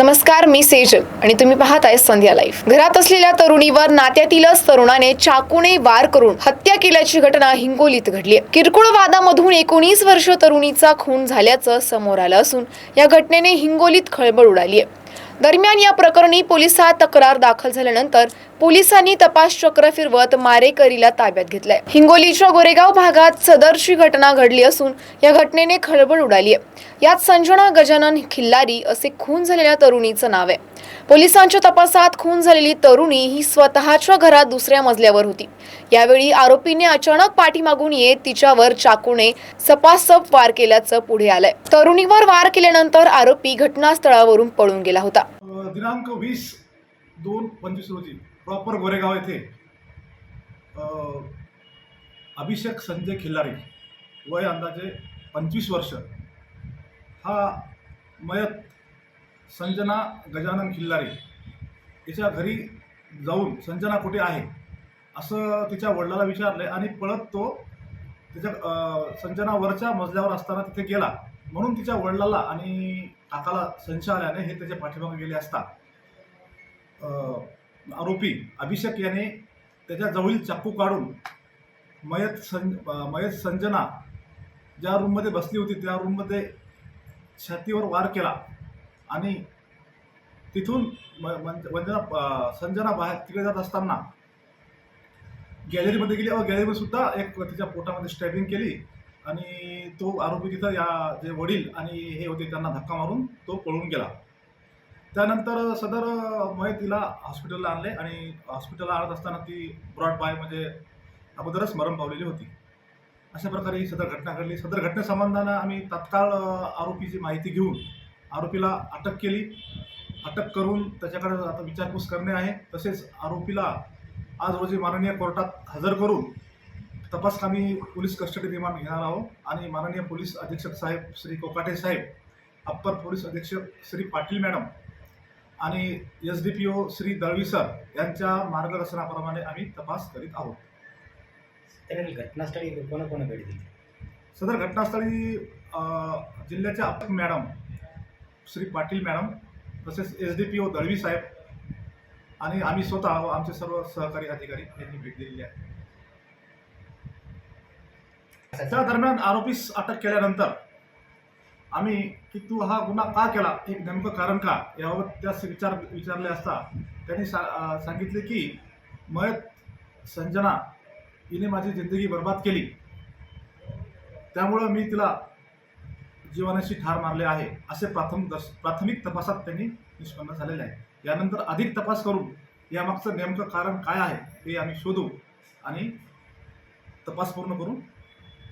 नमस्कार मी सेजल आणि तुम्ही पाहत आहे संध्या लाईव्ह घरात असलेल्या तरुणीवर नात्यातीलच तरुणाने चाकूने वार करून हत्या केल्याची घटना हिंगोलीत घडली आहे. किरकोळ वादामधून एकोणीस वर्ष तरुणीचा खून झाल्याचं समोर आलं असून या घटनेने हिंगोलीत खळबळ उडाली आहे दरम्यान या प्रकरणी पोलिसात तक्रार दाखल झाल्यानंतर पोलिसांनी तपास चक्र फिरवत मारेकरीला ताब्यात घेतलाय. हिंगोलीच्या गोरेगाव भागात सदरची घटना घडली असून या घटनेने खळबळ उडाली आहे यात संजना गजानन खिल्लारी असे खून झालेल्या तरुणीचं नाव आहे. पोलिसांच्या तपासात खून झालेली तरुणी ही स्वतःच्या घरात दुसऱ्या मजल्यावर होती. यावेळी आरोपीने अचानक पाठीमागून येत तिच्यावर चाकूने सपासप वार केल्याचं पुढे आलंय. तरुणीवर वार केल्यानंतर आरोपी घटनास्थळावरून पळून गेला होता. दिनांक वीस दोन पंचवीस रोजी प्रॉपर गोरेगाव येथे अभिषेक संजय खिल्लारी वय अंदाजे पंचवीस वर्ष. हा मयत संजना गजानन खिल्लारी तिच्या घरी जाऊन संजना कुठे आहे? असं तिच्या वडिलाला विचारले आणि पळत तो त्याच्या संजना वरच्या मजल्यावर असताना तिथे गेला. म्हणून तिच्या वडिलाला आणि काकाला संशय आल्याने हे त्याच्या पाठीमागे गेले असता आरोपी अभिषेक याने त्याच्या जवळील चाकू काढून मयत सं मयत संजना ज्या रूममध्ये बसली होती त्या रूममध्ये छातीवर वार केला आणि तिथून मंज- वंजना संजना बाहेर तिकडे जात असताना गॅलरीमध्ये गेली. व गॅलरीमध्ये सुद्धा एक तिच्या पोटामध्ये स्टॅबिंग केली. आणि तो आरोपी तिथं या जे वडील आणि हे होते त्यांना धक्का मारून तो पळून गेला. त्यानंतर सदर मय तिला हॉस्पिटलला आणले आणि हॉस्पिटलला आणत असताना ती ब्रॉड बाय म्हणजे अगोदरच मरण पावलेली होती. अशा प्रकारे ही सदर घटना घडली. सदर घटनेसंबंधानं आम्ही तात्काळ आरोपीची माहिती घेऊन आरोपीला अटक केली. अटक करून त्याच्याकडे आता विचारपूस करणे आहे. तसेच आरोपीला आज रोजी माननीय कोर्टात हजर करून तपासकामी पोलीस कस्टडी रिमांड घेणार आहोत आणि माननीय पोलीस अधीक्षक साहेब श्री कोकाटे साहेब अप्पर पोलीस अधीक्षक श्री पाटील मॅडम आणि S D P O Shri Dalvi sir यांच्या मार्गदर्शनाप्रमाणे आम्ही तपास करीत आहोत. त्यावेळी घटनास्थळी कोणा कोणा भेट दिली? सदर घटनास्थळी जिल्ह्याच्या upper madam Shri Patil madam तसेच S D P O Dalvi साहेब आणि आम्ही स्वतः आमचे सर्व सहकारी अधिकारी यांनी भेट दिलेली आहे. त्या दरम्यान आरोपीस अटक केल्यानंतर आम्ही की तू हा गुन्हा का केला? एक नेमकं कारण का? याबाबत त्यास विचार विचारले असता त्यांनी सा सांगितले की मयत संजना हिने माझी जिंदगी बर्बाद केली. त्यामुळं मी तिला जीवनाशी ठार मारले आहे. असे प्राथमिक दर्श प्राथमिक तपासात त्यांनी निष्पन्न झालेले आहे. यानंतर अधिक तपास करून यामागचं नेमकं कारण काय आहे हे आम्ही शोधू आणि तपास पूर्ण करून